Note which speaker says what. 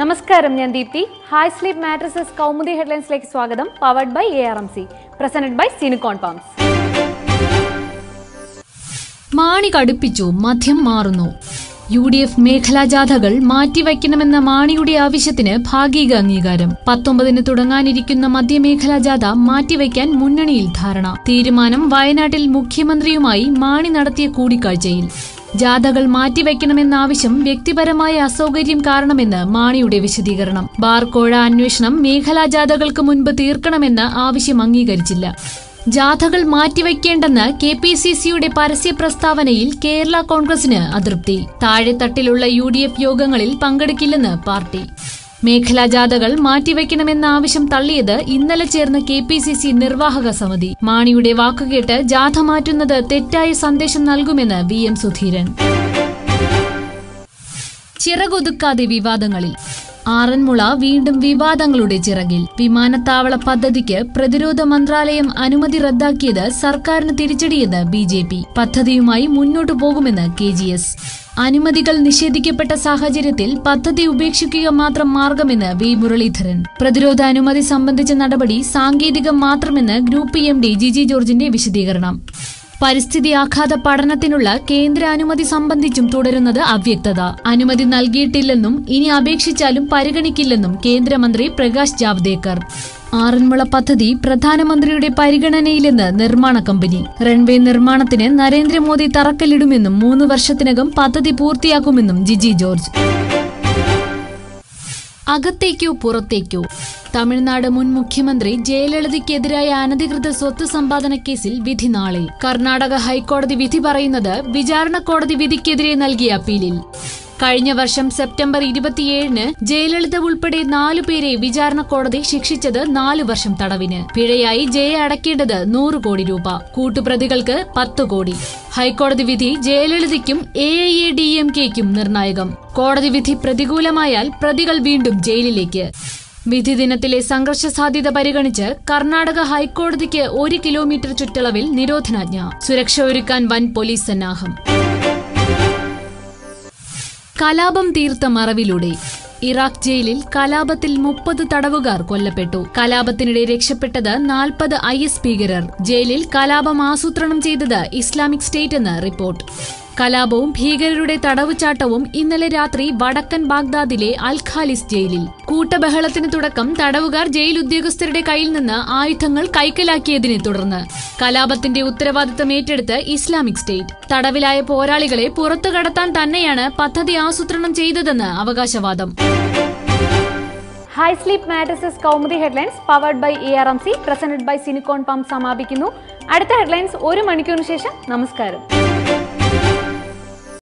Speaker 1: നമസ്കാരം ഞാൻ Deepthi. High sleep mattresses Kaumudi ഹെഡ്ലൈൻസിലേക്ക് സ്വാഗതം. Powered by A R M C presented by സിനിക്കോൺ palms
Speaker 2: Mani കടുപ്പിച്ചു മദ്യം മാറുന്നു. യു ഡി എഫ് മേഖലാ ജാഥകൾ മാറ്റിവയ്ക്കണമെന്ന മാണിയുടെ ആവശ്യത്തിന് ഭാഗിക അംഗീകാരം. പത്തൊമ്പതിന് തുടങ്ങാനിരിക്കുന്ന മധ്യമേഖലാ ജാഥ മാറ്റിവയ്ക്കാൻ മുന്നണിയിൽ ധാരണ. തീരുമാനം വയനാട്ടിൽ മുഖ്യമന്ത്രിയുമായി മാണി നടത്തിയ കൂടിക്കാഴ്ചയിൽ. ജാഥകൾ മാറ്റിവെക്കണമെന്ന ആവശ്യം വ്യക്തിപരമായ അസൗകര്യം കാരണമെന്ന് മാണിയുടെ വിശദീകരണം. ബാർക്കോഴ അന്വേഷണം മേഖലാ ജാഥകൾക്ക് മുൻപ് തീർക്കണമെന്ന ആവശ്യം അംഗീകരിച്ചില്ല. ജാഥകൾ മാറ്റിവെക്കേണ്ടെന്ന് കെ പി സി സിയുടെ പരസ്യ പ്രസ്താവനയിൽ കേരള കോൺഗ്രസിന് അതൃപ്തി. താഴെത്തട്ടിലുള്ള യു യോഗങ്ങളിൽ പങ്കെടുക്കില്ലെന്ന് പാർട്ടി. മേഖലാ ജാഥകൾ മാറ്റിവെക്കണമെന്ന ആവശ്യം തള്ളിയത് ഇന്നലെ ചേർന്ന കെ പി സി സി നിർവാഹക സമിതി. മാണിയുടെ വാക്കുകേട്ട് ജാഥ മാറ്റുന്നത് തെറ്റായ സന്ദേശം നൽകുമെന്ന് വി എം സുധീരൻ. ചിറകൊതുക്കാതെ വിവാദങ്ങളിൽ ആറന്മുള വീണ്ടും വിവാദങ്ങളുടെ ചിറകിൽ. വിമാനത്താവള പദ്ധതിക്ക് പ്രതിരോധ മന്ത്രാലയം അനുമതി റദ്ദാക്കിയത് സർക്കാരിന് തിരിച്ചടിയെന്ന് ബി ജെ പി പദ്ധതിയുമായി മുന്നോട്ടു പോകുമെന്ന് കെ ജി എസ്. അനുമതികൾ നിഷേധിക്കപ്പെട്ട സാഹചര്യത്തിൽ പദ്ധതി ഉപേക്ഷിക്കുക മാത്രം മാർഗമെന്ന് വി. മുരളീധരൻ. പ്രതിരോധ അനുമതി സംബന്ധിച്ച നടപടി സാങ്കേതികം മാത്രമെന്ന് group M D G G ജോർജിന്റെ വിശദീകരണം. പരിസ്ഥിതി ആഘാത പഠനത്തിനുള്ള കേന്ദ്ര അനുമതി സംബന്ധിച്ചും തുടരുന്നത് അവ്യക്തത. അനുമതി നൽകിയിട്ടില്ലെന്നും ഇനി അപേക്ഷിച്ചാലും പരിഗണിക്കില്ലെന്നും കേന്ദ്രമന്ത്രി പ്രകാശ് ജാവ്ദേക്കർ. ആറന്മുള പദ്ധതി പ്രധാനമന്ത്രിയുടെ പരിഗണനയിലെന്ന് നിർമ്മാണ കമ്പനി. റൺവേ നിർമ്മാണത്തിന് നരേന്ദ്രമോദി തറക്കല്ലിടുമെന്നും മൂന്ന് വർഷത്തിനകം പദ്ധതി പൂർത്തിയാക്കുമെന്നും ജിജി ജോർജ്. അകത്തേക്കോ പുറത്തേക്കോ? തമിഴ്നാട് മുൻ മുഖ്യമന്ത്രി ജയലളിതയ്ക്കെതിരായ അനധികൃത സ്വത്ത് സമ്പാദന കേസിൽ വിധി നാളെ കർണാടക ഹൈക്കോടതി വിധി പറയുന്നത് വിചാരണ കോടതി വിധിക്കെതിരെ നൽകിയ അപ്പീലിൽ. കഴിഞ്ഞ വർഷം സെപ്റ്റംബർ ഇരുപത്തിയേഴിന് ജയലളിത ഉൾപ്പെടെ നാലു പേരെ വിചാരണ കോടതി ശിക്ഷിച്ചത് നാലു വർഷം തടവിന്. പിഴയായി ജയ അടയ്ക്കേണ്ടത് നൂറ് കോടി രൂപ. കൂട്ടുപ്രതികൾക്ക് പത്ത് കോടി. ഹൈക്കോടതി വിധി ജയലളിതയ്ക്കും A I A D M കെയ്ക്കും നിർണായകം. കോടതി വിധി പ്രതികൂലമായാൽ പ്രതികൾ വീണ്ടും ജയിലിലേക്ക്. വിധി ദിനത്തിലെ സംഘർഷ സാധ്യത പരിഗണിച്ച് കർണാടക ഹൈക്കോടതിക്ക് ഒരു കിലോമീറ്റർ ചുറ്റളവിൽ നിരോധനാജ്ഞ. സുരക്ഷ ഒരുക്കാൻ വൻ പോലീസ് സന്നാഹം. കലാപം തീർത്ത മറവിലൂടെ. ഇറാഖ് ജയിലിൽ കലാപത്തിൽ മുപ്പത് തടവുകാർ കൊല്ലപ്പെട്ടു. കലാപത്തിനിടെ രക്ഷപ്പെട്ടത് നാൽപ്പത് ഐ എസ് ഭീകരർ. ജയിലിൽ കലാപം ആസൂത്രണം ചെയ്തത് ഇസ്ലാമിക് സ്റ്റേറ്റ് എന്ന് റിപ്പോർട്ട്. കലാപവും ഭീകരരുടെ തടവുചാട്ടവും ഇന്നലെ രാത്രി വടക്കൻ ബാഗ്ദാദിലെ അൽ ഖാലിസ് ജയിലിൽ. കൂട്ടബഹളത്തിന് തുടക്കം തടവുകാർ ജയിൽ ഉദ്യോഗസ്ഥരുടെ കയ്യിൽ നിന്ന് ആയുധങ്ങൾ കൈക്കലാക്കിയതിനെ തുടർന്ന്. കലാപത്തിന്റെ ഉത്തരവാദിത്തം ഏറ്റെടുത്ത് ഇസ്ലാമിക് സ്റ്റേറ്റ്. തടവിലായ പോരാളികളെ പുറത്തു കടത്താൻ തന്നെയാണ് പദ്ധതി ആസൂത്രണം ചെയ്തതെന്ന് അവകാശവാദം.
Speaker 1: High sleep mattresses Kaumudi headlines powered by E R M C presented by സിനിക്കോൺ പമ്പ് സമാപിക്കുന്നു. അടുത്ത ഹെഡ്ലൈൻസ് ഒരു മണിക്കൂറിന് ശേഷം നമസ്കാരം.